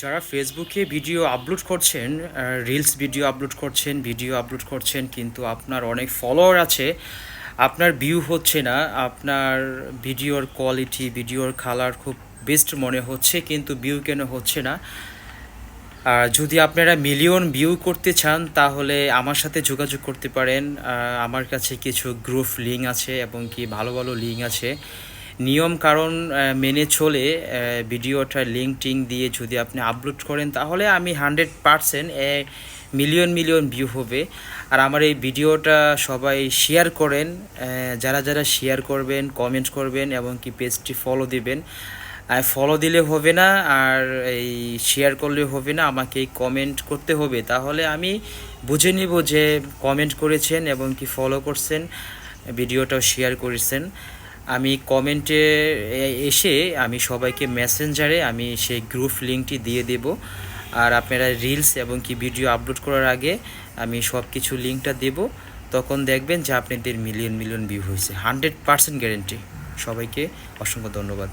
যারা ফেসবুকে video upload করছেন রিলস ভিডিও আপলোড করছেন ভিডিও আপলোড করছেন, কিন্তু আপনার অনেক ফলোয়ার আছে, আপনার ভিউ হচ্ছে না, আপনার ভিডিওর কোয়ালিটি ভিডিওর কালার খুব বেস্ট মনে হচ্ছে, কিন্তু ভিউ কেন হচ্ছে না? আর যদি আপনারা মিলিয়ন ভিউ করতে চান, তাহলে আমার সাথে যোগাযোগ করতে পারেন। আমার কাছে কিছু গ্রুপ লিঙ্ক আছে এবং কি ভালো ভালো লিঙ্ক আছে। নিয়ম, কারণ মেনে চলে ভিডিওটা লিঙ্ক টিঙ্ক দিয়ে যদি আপনি আপলোড করেন, তাহলে আমি hundred percent million million view হবে। আর আমার এই ভিডিওটা সবাই শেয়ার করেন যারা যারা শেয়ার করবেন কমেন্ট করবেন, এবং কি পেজটি ফলো দিবেন। আর ফলো দিলে হবে না, আর এই শেয়ার করলে হবে না, আমাকে এই কমেন্ট করতে হবে। তাহলে আমি বুঝে নিব যে কমেন্ট করেছেন এবং কি ফলো করছেন, ভিডিওটাও শেয়ার করেছেন। আমি কমেন্টে এসে আমি সবাইকে মেসেঞ্জারে আমি সেই গ্রুপ লিঙ্কটি দিয়ে দেব। আর আপনারা রিলস এবং কি ভিডিও আপলোড করার আগে আমি সব কিছু লিঙ্কটা দেব। তখন দেখবেন যে আপনাদের মিলিয়ন মিলিয়ন ভিউ হয়েছে। হান্ড্রেড পার্সেন্ট গ্যারেন্টি সবাইকে অসংখ্য ধন্যবাদ।